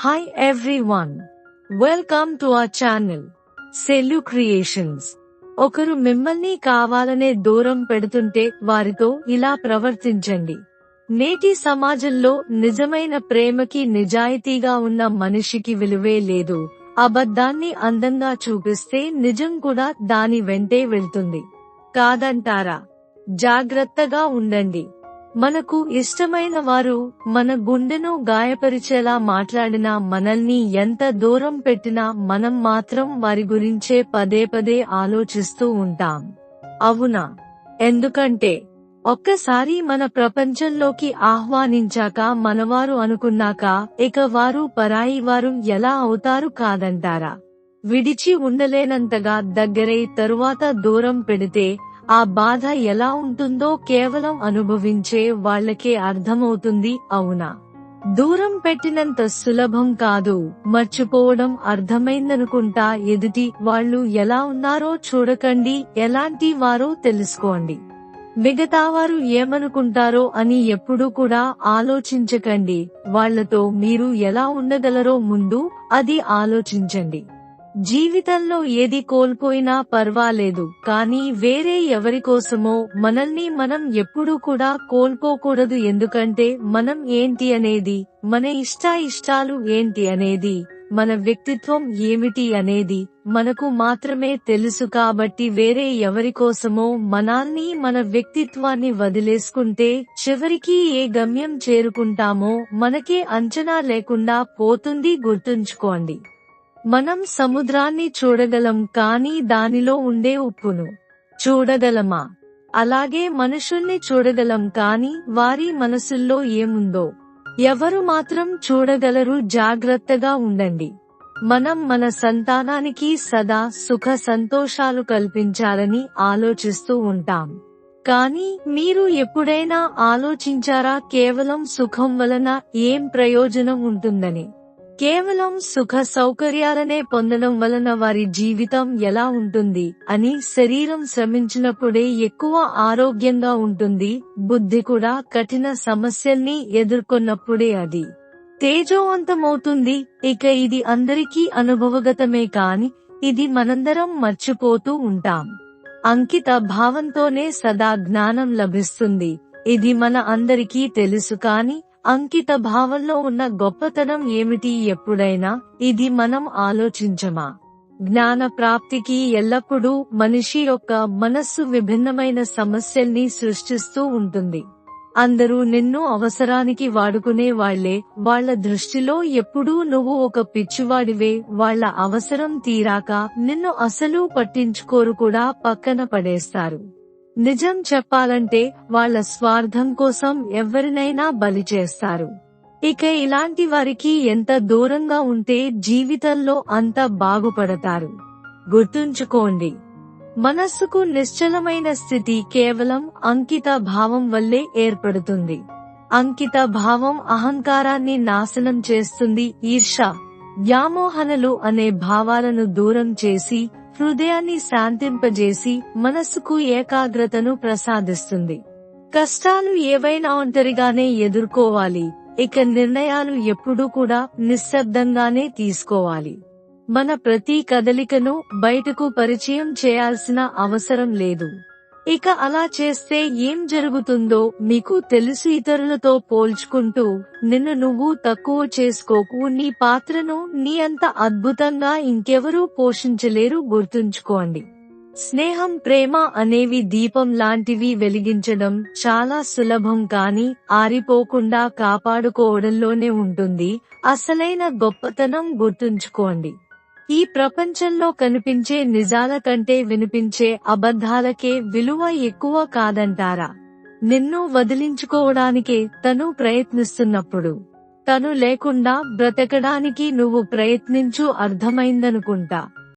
Hi everyone welcome to our channel Sellu creations ఒకరు మిమ్మల్ని కావాలనే దూరం పెడుతుంటే వారితో ఇలా ప్రవర్తించండి. నేటి సమాజంలో నిజమైన ప్రేమకి నిజాయితీగా ఉన్న మనిషికి విలువే లేదు. అబద్ధాన్ని అందంగా చూపిస్తే నిజం కూడా దాని వెంటే వెళ్తుంది. కాదంటారా? జాగ్రత్తగా ఉండండి. మనకు ఇష్టమైన వారు మన గుండెను గాయపరిచేలా మాట్లాడినా మనల్ని ఎంత దూరం పెట్టినా మనం మాత్రం వారి గురించే పదే పదే ఆలోచిస్తూ ఉంటాం. అవునా? ఎందుకంటే ఒక్కసారి మన ప్రపంచంలోకి ఆహ్వానించాక మనవారు అనుకున్నాక ఇక వారు పరాయి వారు ఎలా అవుతారు కాదంటారా? విడిచి ఉండలేనంతగా దగ్గరై తరువాత దూరం పెడితే ఆ బాధ ఎలా ఉంటుందో కేవలం అనుభవించే వాళ్ళకే అర్థమవుతుంది అవునా? దూరం పెట్టినంత సులభం కాదు మర్చిపోవడం అర్థమైందనుకుంటా ఎదుటి వాళ్ళు ఎలా ఉన్నారో చూడకండి ఎలాంటి వారో తెలుసుకోండి. మిగతా వారు ఏమనుకుంటారో అని ఎప్పుడూ కూడా ఆలోచించకండి వాళ్ళతో మీరు ఎలా ఉండగలరో ముందు అది ఆలోచించండి. జీవితంలో ఏది కోల్పోయినా పర్వాలేదు కానీ వేరే ఎవరి కోసమో మనల్ని మనం ఎప్పుడూ కూడా కోల్పోకూడదు ఎందుకంటే మనం ఏంటి అనేది మన ఇష్ట ఇష్టాలు ఏంటి అనేది మన వ్యక్తిత్వం ఏమిటి అనేది మనకు మాత్రమే తెలుసు కాబట్టి వేరే ఎవరి కోసమో మన వ్యక్తిత్వాన్ని వదిలేసుకుంటే చివరికి ఏ గమ్యం చేరుకుంటామో మనకే అంచనా లేకుండా పోతుంది గుర్తుంచుకోండి. మనం సముద్రాన్ని చూడగలం కానీ దానిలో ఉండే ఉప్పును చూడగలమా? అలాగే మనుషుల్ని చూడగలం కానీ వారి మనసుల్లో ఏముందో? ఎవరు మాత్రం చూడగలరు జాగ్రత్తగా ఉండండి. మనం మన సంతానానికి సదా సుఖ సంతోషాలు కల్పించాలని ఆలోచిస్తూ ఉంటాం. కానీ మీరు ఎప్పుడైనా ఆలోచించారా కేవలం సుఖం వలన ఏం ప్రయోజనం ఉంటుందని? కేవలం సుఖ సౌకర్యాలనే పొందడం వలన వారి జీవితం ఎలా ఉంటుంది అని శరీరం శ్రమించినప్పుడే ఎక్కువ ఆరోగ్యంగా ఉంటుంది బుద్ధి కూడా కఠిన సమస్యల్ని ఎదుర్కొన్నప్పుడే అది తేజోవంతమవుతుంది. ఇక ఇది అందరికీ అనుభవగతమే కాని ఇది మనందరం మర్చిపోతూ ఉంటాం. అంకిత భావంతోనే సదా జ్ఞానం లభిస్తుంది. ఇది మన అందరికీ తెలుసు కాని అంకిత భావంలో ఉన్న గొప్పతనం ఏమిటి ఎప్పుడైనా? ఇది మనం ఆలోచించమా? జ్ఞాన ప్రాప్తికి ఎల్లప్పుడూ మనిషి యొక్క మనస్సు విభిన్నమైన సమస్యల్ని సృష్టిస్తూ ఉంటుంది. అందరూ నిన్ను అవసరానికి వాడుకునే వాళ్ళే వాళ్ళ దృష్టిలో ఎప్పుడూ నువ్వు ఒక పిచ్చివాడివే. వాళ్ళ అవసరం తీరాక నిన్ను అసలు పట్టించుకోరు కూడా పక్కన పడేస్తారు. నిజం చెప్పాలంటే వాళ్ళ స్వార్థం కోసం ఎవరినైనా బలి చేస్తారు. ఇక ఇలాంటి వారికి ఎంత దూరంగా ఉంటే జీవితంలో అంత బాగుపడతారు. గుర్తుంచుకోండి. మనస్సుకు నిశ్చలమైన స్థితి కేవలం అంకిత భావం వల్లే ఏర్పడుతుంది. అంకిత భావం అహంకారాన్ని నాశనం చేస్తుంది ఈర్ష వ్యామోహనలు అనే భావాలను దూరం చేసి హృదయాన్ని శాంతింపజేసి మనస్సుకు ఏకాగ్రతను ప్రసాదిస్తుంది. కష్టాలు ఏవైనా ఒంటరిగానే ఎదుర్కోవాలి. ఇక నిర్ణయాలు ఎప్పుడూ కూడా నిశ్శబ్దంగానే తీసుకోవాలి. మన ప్రతి కదలికను బయటకు పరిచయం చేయాల్సిన అవసరం లేదు. ఇక అలా చేస్తే ఏం జరుగుతుందో మీకు తెలుసు ఇతరులతో పోల్చుకుంటూ నిన్ను నువ్వు తక్కువ చేసుకోకు నీ పాత్రను నీ అంత అద్భుతంగా ఇంకెవరూ పోషించలేరు గుర్తుంచుకోండి. స్నేహం ప్రేమ అనేవి దీపం లాంటివి వెలిగించడం చాలా సులభం కాని ఆరిపోకుండా కాపాడుకోవడంలోనే ఉంటుంది. అసలైన గొప్పతనం గుర్తుంచుకోండి. ఈ ప్రపంచంలో కనిపించే నిజాల కంటే వినిపించే అబద్ధాలకే విలువ ఎక్కువ కాదంటారా? నిన్ను వదిలించుకోవడానికే తను ప్రయత్నిస్తున్నప్పుడు. తను లేకుండా బ్రతకడానికి నువ్వు ప్రయత్నించు అర్థమైందనుకుంటా.